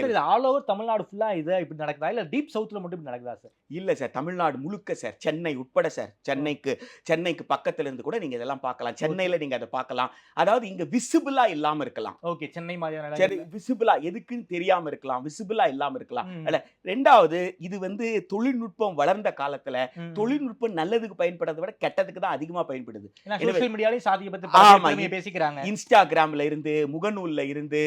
இது ஆல் ஓவர் தமிழ்நாடு ஃபுல்லா இது இப்படி நடக்குதா? இல்ல டீப் சவுத்ல மட்டும் இப்படி நடக்குதா சார்? இல்ல சார் தமிழ்நாடு முழுக்க சார் சென்னை உட்பட சார் சென்னைக்கு சென்னைக்கு பக்கத்துல இருந்து கூட நீங்க இதெல்லாம் பார்க்கலாம். சென்னையில நீங்க அதை பார்க்கலாம். அதாவது இங்க விசிபிளா இல்லாம இருக்கலாம். ஓகே சென்னை மாதிரியான சரி. விசிபிளா எதுக்குன்னு தெரியாம இருக்கலாம். விசிபிளா இல்லாம இருக்கலாம். அல்ல, ரெண்டாவது இது வந்து தொழில்நுட்பம் வளர்ந்த காலத்துல. தொழில்நுட்பம் நல்லதுக்கு பயன்படுறதை விட கெட்டதுக்கு தான் அதிகமா பயன்படுது. சோஷியல் மீடியாலையும் சாதியை பத்தி பேசிக்கிறாங்க. இன்ஸ்டாகிராம்ல இருந்து முகநூல்ல இருந்து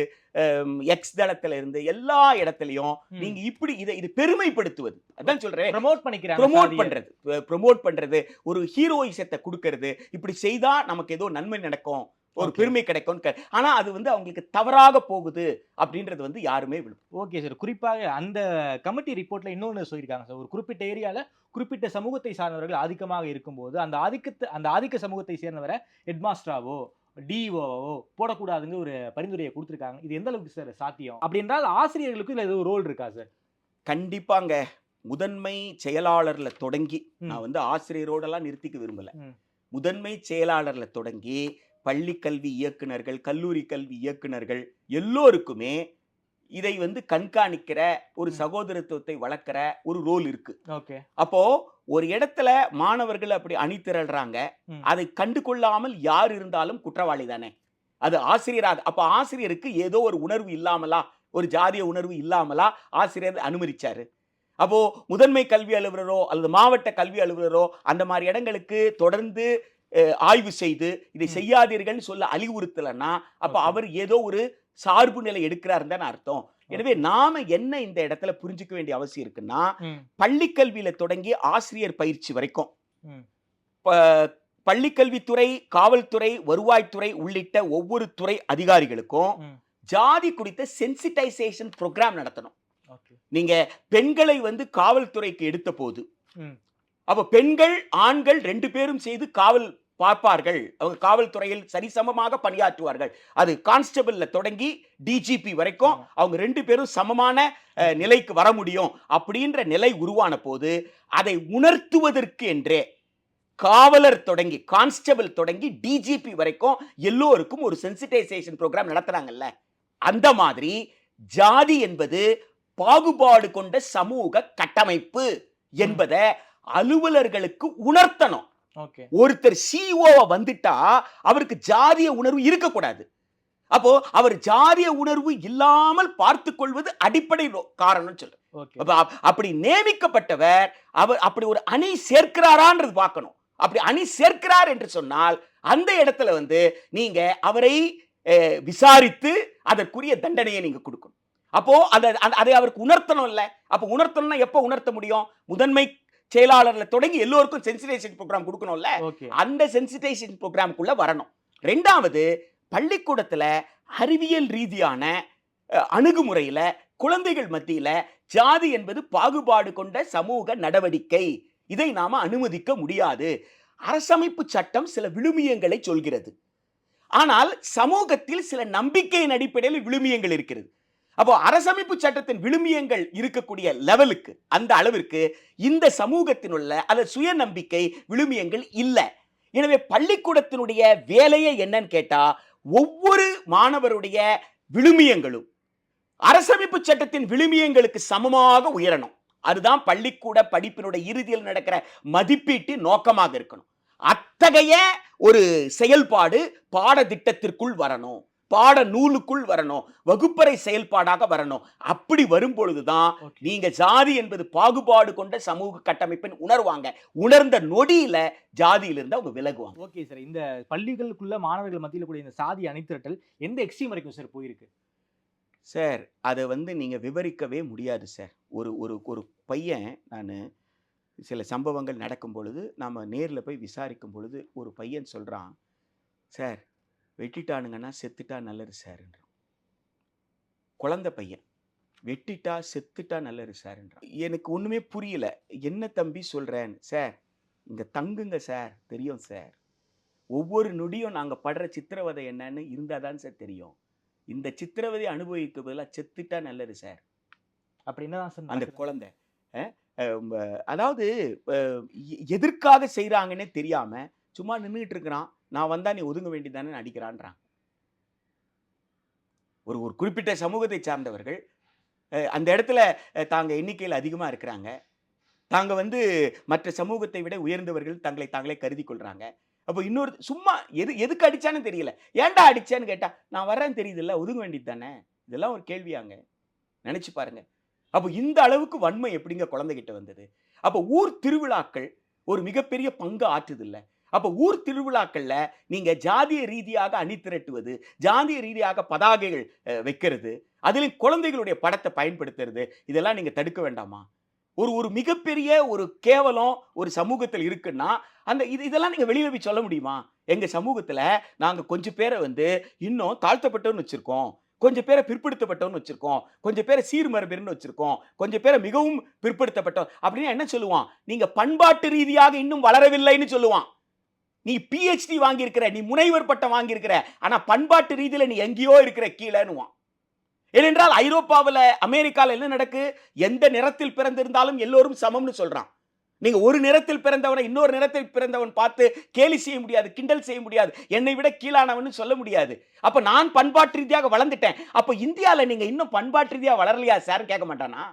எக்ஸ் தளத்துல இருந்து எல்லா இடத்துலயும். நீங்க இப்படி இதை இது பெருமைப்படுத்துவது. அதான் சொல்றேன். ப்ரமோட் பண்ணிக்கிறாங்க ப்ரோமோட். பண்றது. ப்ரோமோட் பண்றது. ஒரு ஹீரோயிசத்தை கொடுக்கறது. இப்படி செய்தா நமக்கு ஏதோ நன்மை நடக்கும். ஒரு. பெருமை கிடைக்கும் ஆனா அது வந்து அவங்களுக்கு தவறாக போகுது அப்படின்றது வந்து யாருமே ஓகே சார். குறிப்பாக அந்த கமிட்டி ரிப்போர்ட்ல இன்னொன்று சொல்லியிருக்காங்க சார். ஒரு குறிப்பிட்ட ஏரியால குறிப்பிட்ட சமூகத்தை சார்ந்தவர்கள் ஆதிக்கமாக இருக்கும்போது அந்த ஆதிக்கத்தை அந்த ஆதிக்க சமூகத்தை சேர்ந்தவரை ஹெட்மாஸ்டராவோ டிஓவோ போடக்கூடாதுங்க ஒரு பரிந்துரையை கொடுத்துருக்காங்க. இது எந்த அளவுக்கு சார் சாத்தியம்? அப்படி என்றால் ஆசிரியர்களுக்கும் இதுல ஏதோ ரோல் இருக்கா சார்? கண்டிப்பாங்க. முதன்மை செயலாளர்ல தொடங்கி. நான் வந்து ஆசிரியரோடெல்லாம் நிறுத்திக்க விரும்பல. முதன்மை செயலாளர்ல தொடங்கி பள்ளி கல்வி இயக்குனர்கள் கல்லூரி கல்வி இயக்குனர்கள் எல்லோருக்குமே இதை வந்து கண்காணிக்கிற ஒரு. சகோதரத்துவத்தை வளர்க்கிற ஒரு ரோல் இருக்கு ஓகே அப்போ ஒரு இடத்துல மாணவர்கள் அப்படி அணி திரள்றாங்க. அதை கண்டு கொள்ளாமல் யார் இருந்தாலும் குற்றவாளி தானே அது ஆசிரியராக அப்ப ஆசிரியருக்கு ஏதோ ஒரு உணர்வு இல்லாமலா ஒரு ஜாதிய உணர்வு இல்லாமலா ஆசிரியர் அனுமதிச்சாரு அப்போ முதன்மை கல்வி அலுவலரோ அல்லது மாவட்ட கல்வி அலுவலரோ அந்த மாதிரி இடங்களுக்கு தொடர்ந்து ஆய்வு செய்து இதை ம். செய்யாதீர்கள்னு சொல்ல அறிவுறுத்தலைன்னா அப்ப. அவர் ஏதோ ஒரு சார்பு நிலை எடுக்கிறாருன்னு தானே அர்த்தம் எனவே நாம என்ன இந்த இடத்துல புரிஞ்சுக்க வேண்டிய அவசியம் இருக்குன்னா ம். பள்ளிக்கல்வியில தொடங்கி ஆசிரியர் பயிற்சி வரைக்கும் பள்ளிக்கல்வித்துறை காவல்துறை வருவாய்த்துறை உள்ளிட்ட ஒவ்வொரு துறை அதிகாரிகளுக்கும். ஜாதி குறித்த சென்சிட்டைசேஷன் ப்ரோக்ராம் நடத்தணும் நீங்க பெண்களை வந்து காவல்துறைக்கு எடுத்த போது. அப்ப பெண்கள் ஆண்கள் ரெண்டு பேரும் செய்து காவல் பார்ப்பார்கள். அவங்க காவல்துறையில் சரிசமமாக பணியாற்றுவார்கள். அது கான்ஸ்டபிள்ல தொடங்கி டிஜிபி வரைக்கும். அவங்க ரெண்டு பேரும் சமமான நிலைக்கு வர முடியும் அப்படின்ற நிலை உருவான போது அதை உணர்த்துவதற்கு என்றே காவலர் தொடங்கி கான்ஸ்டபிள் தொடங்கி டிஜிபி வரைக்கும் எல்லோருக்கும் ஒரு சென்சிட்டைசேஷன் ப்ரோக்ராம் நடத்துறாங்கல்ல அந்த மாதிரி ஜாதி என்பது பாகுபாடு கொண்ட சமூக கட்டமைப்பு என்பதை அலுவலர்களுக்கு உணர்த்தணும். ஒருத்தர் சிஓவா வந்துட்டா அவருக்கு ஜாதிய உணர்வு இருக்கக்கூடாது. அப்போ அவர் ஜாதிய உணர்வு இல்லாமல் பார்த்துக் கொள்வது அடிப்படை காரணம் சொல்லு அப்படி நியமிக்கப்பட்டவர் அவர் அப்படி ஒரு அணி சேர்க்கிறாரான்றது பார்க்கணும். அப்படி அணி சேர்க்கிறார் என்று சொன்னால் அந்த இடத்துல வந்து நீங்க அவரை விசாரித்து அதற்குரிய தண்டனையை நீங்க கொடுக்கணும். அப்போ அதை அதை அவருக்கு உணர்த்தணும் இல்ல அப்ப உணர்த்தணும்னா எப்போ உணர்த்த முடியும்? முதன்மை செயலாளர்ல தொடங்கி எல்லோருக்கும் சென்சிடைசேஷன் ப்ரோக்ராம் கொடுக்கணும்ல அந்த சென்சிடைசேஷன் ப்ரோக்ராமுக்குள்ள வரணும். ரெண்டாவது பள்ளிக்கூடத்துல அறிவியல் ரீதியான அணுகுமுறையில குழந்தைகள் மத்தியில ஜாதி என்பது பாகுபாடு கொண்ட சமூக நடவடிக்கை. இதை நாம அனுமதிக்க முடியாது. அரசமைப்பு சட்டம் சில விழுமியங்களை சொல்கிறது. ஆனால் சமூகத்தில் சில நம்பிக்கையின் அடிப்படையில் விழுமியங்கள் இருக்கிறது. அப்போ அரசமைப்பு சட்டத்தின் விழுமியங்கள் இருக்கக்கூடிய லெவலுக்கு அந்த அளவிற்கு இந்த சமூகத்தில் உள்ள அல்லது சுய நம்பிக்கை விழுமியங்கள் இல்லை. எனவே பள்ளிக்கூடத்தினுடைய வேலையை என்னன்னு கேட்டா ஒவ்வொரு மாணவருடைய விழுமியங்களும் அரசமைப்பு சட்டத்தின் விழுமியங்களுக்கு சமமாக உயரணும். அதுதான் பள்ளிக்கூட படிப்பினுடைய இறுதியில் நடக்கிற மதிப்பீட்டு நோக்கமாக இருக்கணும். அத்தகைய ஒரு செயல்பாடு பாடத்திட்டத்திற்குள் வரணும். பாட நூலுக்குள் வரணும். வகுப்பறை செயல்பாடாக வரணும். அப்படி வரும் பொழுதுதான் ஓகே. நீங்க ஜாதி என்பது பாகுபாடு கொண்ட சமூக கட்டமைப்பின் உணர்வாங்க. உணர்ந்த நொடியில ஜாதியிலிருந்து அவங்க விலகுவாங்க. Okay sir. இந்த பள்ளிகளுக்குள்ள மாணவர்கள் மத்தியில் கூடிய இந்த சாதி அணிதிரட்டல் எந்த எக்ஸ்ட்ரீம் வரைக்கும் சார் போயிருக்கு? சார் அதை வந்து நீங்க விவரிக்கவே முடியாது சார். ஒரு ஒரு ஒரு பையன் நான் சில சம்பவங்கள் நடக்கும் பொழுது நாம் நேரில் போய் விசாரிக்கும் பொழுது ஒரு பையன் சொல்கிறான் சார் வெட்டிட்டானுங்கன்னா செத்துட்டா நல்லது சார்ன்றான் குழந்தை பையன். வெட்டிட்டா செத்துட்டா நல்லது சார்ன்றான் எனக்கு ஒன்றுமே புரியல. என்ன தம்பி சொல்கிறேன் சார் இங்கே தங்குங்க சார் தெரியும் சார் ஒவ்வொரு நொடியும் நாங்கள் படுற சித்திரவதை என்னன்னு இருந்தால் தான் சார் தெரியும். இந்த சித்திரவதை அனுபவிக்க பதிலாக செத்துட்டா நல்லது சார் அப்படி என்னதான் சார் அந்த? குழந்தை அதாவது எதற்காக செய்கிறாங்கன்னே தெரியாம சும்மா நின்றுட்டு இருக்கிறான். நான் வந்தால் நீ ஒதுங்க வேண்டியதானே அடிக்கிறான்றான். ஒரு ஒரு குறிப்பிட்ட சமூகத்தை சார்ந்தவர்கள் அந்த இடத்துல தாங்கள் தாங்க எண்ணிக்கையில் அதிகமாக இருக்கிறாங்க. தாங்க வந்து மற்ற சமூகத்தை விட உயர்ந்தவர்கள் தங்களை தாங்களே கருதி கொள்கிறாங்க அப்போ இன்னொரு சும்மா எது எதுக்கு அடிச்சான்னு தெரியல. ஏன்டா அடிச்சேன்னு கேட்டால் நான் வர்றேன்னு தெரியுதுல்ல ஒதுங்க வேண்டியது தானே இதெல்லாம் ஒரு கேள்வியாங்க. நினச்சி பாருங்க. அப்போ இந்த அளவுக்கு வன்மை எப்படிங்க குழந்தைகிட்ட வந்தது? அப்போ ஊர் திருவிழாக்கள் ஒரு மிகப்பெரிய பங்கு ஆற்றுதில்லை. அப்போ ஊர் திருவிழாக்களில் நீங்கள் ஜாதிய ரீதியாக அணி திரட்டுவது ஜாதிய ரீதியாக பதாகைகள் வைக்கிறது அதிலும் குழந்தைகளுடைய படத்தை பயன்படுத்துறது இதெல்லாம் நீங்கள் தடுக்க வேண்டாமா? ஒரு ஒரு மிகப்பெரிய ஒரு கேவலம் ஒரு சமூகத்தில் இருக்குன்னா அந்த இது இதெல்லாம் நீங்கள் வெளியில போய் சொல்ல முடியுமா? எங்கள் சமூகத்தில் நாங்கள் கொஞ்சம் பேரை வந்து இன்னும் தாழ்த்தப்பட்டோன்னு வச்சுருக்கோம் கொஞ்சம் பேரை பிற்படுத்தப்பட்டவன்னு வச்சுருக்கோம் கொஞ்சம் பேரை சீர்மரபின்னு வச்சுருக்கோம் கொஞ்சம் பேரை மிகவும் பிற்படுத்தப்பட்டோம் அப்படின்னு என்ன சொல்லுவான்? நீங்கள் பண்பாட்டு ரீதியாக இன்னும் வளரவில்லைன்னு சொல்லுவான். நீ பிஹெச்டி வாங்கியிருக்கிற நீ முனைவர் பட்டம் வாங்கியிருக்கிற ஆனால் பண்பாட்டு ரீதியில் நீ எங்கேயோ இருக்கிற கீழேனுவான் ஏனென்றால் ஐரோப்பாவில் அமெரிக்காவில் என்ன நடக்கு? எந்த நிறத்தில் பிறந்திருந்தாலும் எல்லோரும் சமம்னு சொல்கிறான் நீங்கள் ஒரு நிறத்தில் பிறந்தவனை இன்னொரு நிறத்தில் பிறந்தவன் பார்த்து கேலி செய்ய முடியாது கிண்டல் செய்ய முடியாது என்னை விட கீழானவன்னு சொல்ல முடியாது. அப்போ நான் பண்பாட்டு ரீதியாக வளர்ந்துட்டேன். அப்போ இந்தியாவில் நீங்கள் இன்னும் பண்பாட்டு ரீதியாக வளரலையா சார் கேட்க மாட்டானா?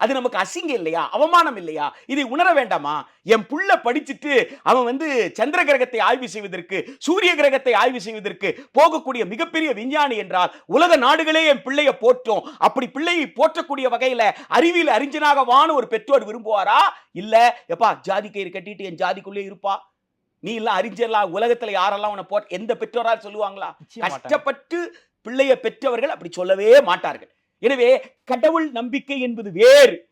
அது நமக்கு அசிங்கம் இல்லையா? அவமானம் இல்லையா? இதை உணர வேண்டாமா? என் புள்ள படிச்சுட்டு அவன் வந்து சந்திர கிரகத்தை ஆய்வு செய்வதற்கு சூரிய கிரகத்தை ஆய்வு செய்வதற்கு போகக்கூடிய மிகப்பெரிய விஞ்ஞானி என்றால் உலக நாடுகளே என் பிள்ளைய போற்றும். அப்படி பிள்ளையை போற்றக்கூடிய வகையில அறிவியல் அறிஞனாக வான ஒரு பெற்றோர் விரும்புவாரா? இல்ல எப்பா ஜாதி கயிறு கட்டிட்டு என் ஜாதிக்குள்ளே இருப்பா? நீ எல்லாம் அறிஞர்லாம் உலகத்துல யாரெல்லாம் உன்னை போட் எந்த பெற்றோரால் சொல்லுவாங்களா. கஷ்டப்பட்டு பிள்ளைய பெற்றவர்கள் அப்படி சொல்லவே மாட்டார்கள். எனவே கடவுள் நம்பிக்கை என்பது வேறு.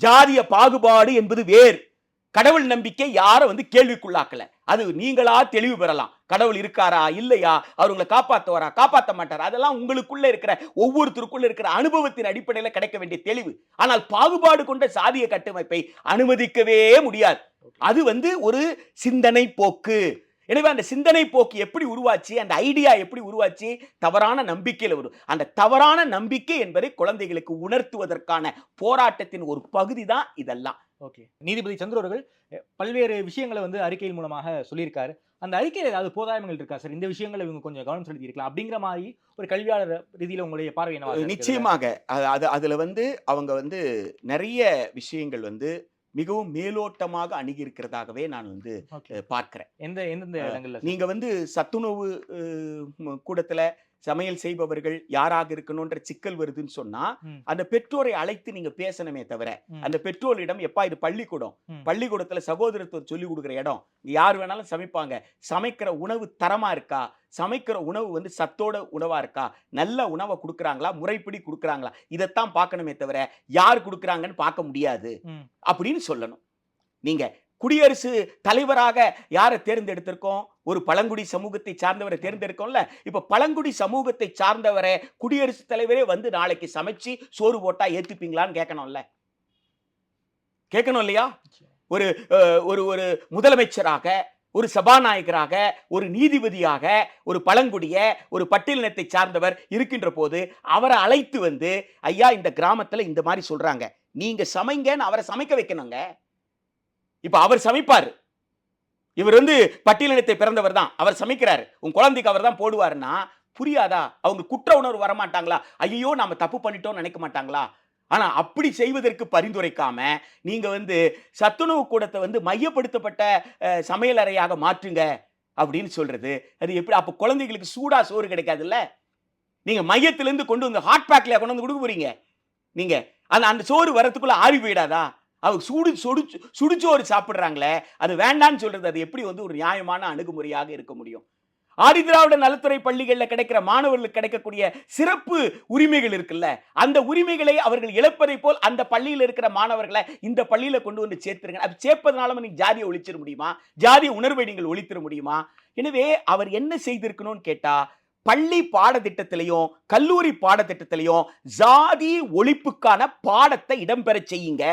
ஜாதிய பாகுபாடு என்பது வேறு. கடவுள் நம்பிக்கை யாரை வந்து கேள்விக்குள்ளாக்கல? அது நீங்களா தெளிவு பெறலாம். கடவுள் இருக்காரா? இல்லையா? அவர் உங்களை காப்பாத்துவாரா? காப்பாத்த மாட்டாரா? அதெல்லாம் உங்களுக்குள்ள இருக்கிற ஒவ்வொருத்தருக்குள்ள இருக்கிற அனுபவத்தின் அடிப்படையில் கிடைக்க வேண்டிய தெளிவு. ஆனால் பாகுபாடு கொண்ட சாதிய கட்டமைப்பை அனுமதிக்கவே முடியாது. அது வந்து ஒரு சிந்தனை போக்கு. எனவே அந்த சிந்தனை போக்கு எப்படி உருவாச்சு அந்த ஐடியா எப்படி உருவாச்சு தவறான நம்பிக்கையில் வரும். அந்த தவறான நம்பிக்கை என்பதை குழந்தைகளுக்கு உணர்த்துவதற்கான போராட்டத்தின் ஒரு பகுதி தான் இதெல்லாம். ஓகே. நீதிபதி சந்திர அவர்கள் பல்வேறு விஷயங்களை வந்து அறிக்கையின் மூலமாக சொல்லியிருக்காரு. அந்த அறிக்கையில் ஏதாவது போதாயங்கள் இருக்கா சார்? இந்த விஷயங்களை இவங்க கொஞ்சம் கவனம் செலுத்தி இருக்கலாம் அப்படிங்கிற மாதிரி ஒரு கல்வியாளர் ரீதியில உங்களுடைய பார்வை? நிச்சயமாக. அது அதுல வந்து அவங்க வந்து நிறைய விஷயங்கள் வந்து மிகவும் மேலோட்டமாக அணுகியிருக்கிறதாகவே நான் வந்து பார்க்கிறேன் எந்த எந்தெந்த இடங்கள்ல? நீங்க வந்து சத்துணவு கூடத்துல சமையல் செய்பவர்கள் யாராக இருக்கணும்ன்ற சிக்கல் வருதுன்னு சொன்னா. அந்த பெற்றோரை அழைத்து நீங்க பேசணுமே தவிர. அந்த பெற்றோரிடம் எப்பா இது பள்ளிக்கூடம். பள்ளிக்கூடத்துல சகோதரத்துவம் சொல்லி கொடுக்குற இடம். யார் வேணாலும் சமைப்பாங்க. சமைக்கிற உணவு தரமா இருக்கா? சமைக்கிற உணவு வந்து சத்தோட உணவா இருக்கா? நல்ல உணவை கொடுக்குறாங்களா? முறைப்படி கொடுக்குறாங்களா? இதைத்தான் பார்க்கணுமே தவிர யார் கொடுக்குறாங்கன்னு பார்க்க முடியாது. அப்படின்னு சொல்லணும். நீங்க குடியரசு தலைவராக யாரை தேர்ந்தெடுத்திருக்கோம்? ஒரு பழங்குடி சமூகத்தை சார்ந்தவரை தேர்ந்தெடுக்கோம்ல இப்ப பழங்குடி சமூகத்தை சார்ந்தவரை குடியரசுத் தலைவரே வந்து நாளைக்கு சமைச்சு சோறு போட்டா ஏத்துப்பீங்களான்னு கேட்கணும்ல? கேட்கணும் இல்லையா? ஒரு ஒரு ஒரு முதலமைச்சராக ஒரு சபாநாயகராக ஒரு நீதிபதியாக ஒரு பழங்குடிய ஒரு பட்டியலினத்தை சார்ந்தவர் இருக்கின்ற போது அவரை அழைத்து வந்து ஐயா இந்த கிராமத்துல இந்த மாதிரி சொல்றாங்க. நீங்க சமைங்கன்னு அவரை சமைக்க வைக்கணுங்க. இப்ப அவர் சமைப்பார். இவர் வந்து பட்டியலினத்தை பிறந்தவர் தான். அவர் சமைக்கிறாரு. உன் குழந்தைக்கு அவர் தான் போடுவாருன்னா புரியாதா? அவங்க குற்ற உணர்வு வரமாட்டாங்களா? ஐயோ நம்ம தப்பு பண்ணிட்டோம்னு நினைக்க மாட்டாங்களா? ஆனால் அப்படி செய்வதற்கு பரிந்துரைக்காம நீங்கள் வந்து சத்துணவு கூடத்தை வந்து மையப்படுத்தப்பட்ட சமையலறையாக மாற்றுங்க அப்படின்னு சொல்கிறது அது எப்படி? அப்போ குழந்தைகளுக்கு சூடாக சோறு கிடைக்காதுல்ல? நீங்கள் மையத்திலேருந்து கொண்டு வந்து ஹாட் பேக்கில் கொண்டு வந்து கொடுக்க போறீங்க. நீங்கள் அந்த அந்த சோறு வரத்துக்குள்ளே ஆறி போயிடாதா? அவங்க சுடு சுடு சுடுச்சோறு சாப்பிட்றாங்களே அது வேண்டான்னு சொல்றது அது எப்படி வந்து ஒரு நியாயமான அணுகுமுறையாக இருக்க முடியும்? ஆதிதிராவிட நலத்துறை பள்ளிகளில் கிடைக்கிற மாணவர்களுக்கு கிடைக்கக்கூடிய சிறப்பு உரிமைகள் இருக்குல்ல அந்த உரிமைகளை அவர்கள் இழப்பதை போல் அந்த பள்ளியில் இருக்கிற மாணவர்களை இந்த பள்ளியில் கொண்டு வந்து சேர்த்துருங்க. அப்படி சேர்ப்பதனால நீங்க ஜாதியை ஒழிச்சிட முடியுமா? ஜாதிய உணர்வை நீங்கள் ஒழித்திட முடியுமா? எனவே அவர் என்ன செய்திருக்கணும்னு கேட்டால் பள்ளி பாடத்திட்டத்திலையும் கல்லூரி பாடத்திட்டத்திலையும் ஜாதி ஒழிப்புக்கான பாடத்தை இடம்பெற செய்யுங்க.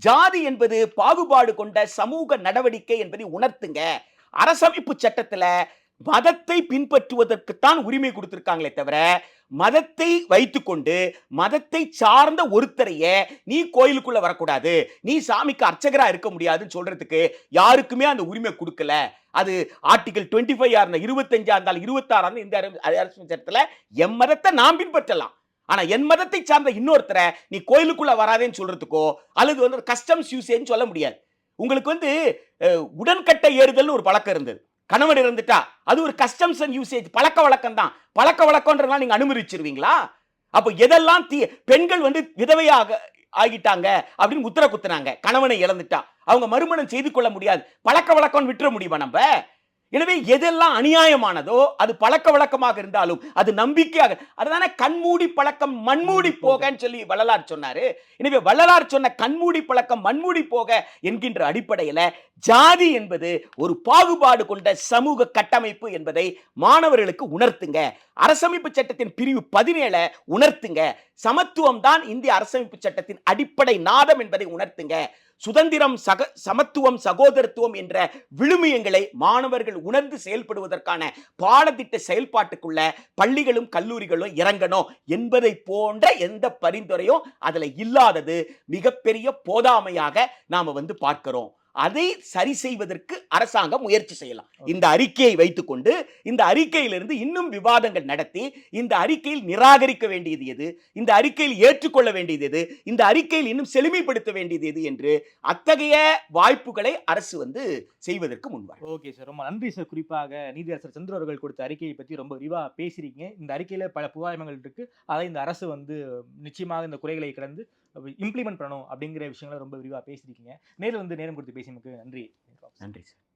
ஜாதி என்பது பாகுபாடு கொண்ட சமூக நடவடிக்கை என்பதை உணர்த்துங்க. அரசமைப்பு சட்டத்துல மதத்தை பின்பற்றுவதற்குத்தான் உரிமை கொடுத்திருக்காங்களே தவிர மதத்தை வைத்துக்கொண்டு மதத்தை சார்ந்த ஒருத்தரைய நீ கோயிலுக்குள்ள வரக்கூடாது நீ சாமிக்கு அர்ச்சகரா இருக்க முடியாதுன்னு சொல்றதுக்கு யாருக்குமே அந்த உரிமை கொடுக்கல. அது ஆர்டிகல் டுவெண்ட்டி ஃபைவ் இருந்தால் இருபத்தஞ்சா இருந்தால் இருபத்தாறு இந்த அரசு- அரசு சட்டத்துல மதத்தை நாம் பின்பற்றலாம். ஆனா என் மதத்தை சார்ந்த இன்னொருத்தரை நீ கோயிலுக்குள்ள வராதேன்னு சொல்றதுக்கோ அல்லது வந்து கஸ்டம்ஸ் யூசேஜ் சொல்ல முடியாது. உங்களுக்கு வந்து உடன்கட்டை ஏறுதல்னு ஒரு பழக்கம் இருந்தது. கணவன் இருந்துட்டா அது ஒரு கஸ்டம்ஸ் அண்ட் யூசேஜ் பழக்க வழக்கம் தான் பழக்க வழக்கம்ன்றதுலாம் நீங்க அனுமதிச்சிருவீங்களா? அப்போ எதெல்லாம் தீ பெண்கள் வந்து விதவையாக ஆகிட்டாங்க அப்படின்னு உத்தர குத்துனாங்க. கணவனை இழந்துட்டா. அவங்க மறுமணம் செய்து கொள்ள முடியாது. பழக்க வழக்கம் விட்டுற முடியுமா நம்ம? எனவே எதெல்லாம் அநியாயமானதோ அது பழக்க வழக்கமாக இருந்தாலும் அது நம்பிக்கையாக அதுதானே கண்மூடி பழக்கம் மண்மூடி போகன்னு சொல்லி வள்ளலார் சொன்னாரு. எனவே வள்ளலார் சொன்ன கண்மூடி பழக்கம் மண்மூடி போக என்கின்ற அடிப்படையில ஜாதி என்பது ஒரு பாகுபாடு கொண்ட சமூக கட்டமைப்பு என்பதை மாணவர்களுக்கு உணர்த்துங்க. அரசமைப்பு சட்டத்தின் பிரிவு பதினேழை உணர்த்துங்க. சமத்துவம் தான் இந்திய அரசமைப்பு சட்டத்தின் அடிப்படை நாதம் என்பதை உணர்த்துங்க. சுதந்திரம் சக சமத்துவம் சகோதரத்துவம் என்ற விழுமியங்களை மாணவர்கள் உணர்ந்து செயல்படுவதற்கான பாடத்திட்ட செயல்பாட்டுக்குள்ள பள்ளிகளும் கல்லூரிகளும் இறங்கணும் என்பதை போன்ற எந்த பரிந்துரையும் அதுல இல்லாதது மிகப்பெரிய போதாமையாக நாம வந்து பார்க்கிறோம். அதை சரி செய்வதற்கு அரசாங்கம் முயற்சி செய்யலாம். இந்த அறிக்கையை வைத்துக்கொண்டு இந்த அறிக்கையிலிருந்து இன்னும் விவாதங்கள் நடத்தி இந்த அறிக்கையில் நிராகரிக்க வேண்டியது எது? இந்த அறிக்கையில் ஏற்றுக்கொள்ள வேண்டியது எது? இந்த அறிக்கையில் இன்னும் செழுமைப்படுத்த வேண்டியது எது? என்று அத்தகைய வாய்ப்புகளை அரசு வந்து செய்வதற்கு முன்வார் ஓகே சார். ரொம்ப நன்றி சார். குறிப்பாக நீதியரசர் சந்திர அவர்கள் கொடுத்த அறிக்கையை பற்றி ரொம்ப விரிவாக பேசியிருக்கீங்க இந்த அறிக்கையில் பல புகாரங்கள் இருக்கு. அதை இந்த அரசு வந்து நிச்சயமாக இந்த குறைகளை கடந்து இம்ப்ளிமெண்ட் பண்ணணும் அப்படிங்கிற விஷயங்களை ரொம்ப விரிவாக பேசியிருக்கீங்க. நேரில் வந்து நேரம் கொடுத்து பேசியதுக்கு நன்றி நன்றி சார்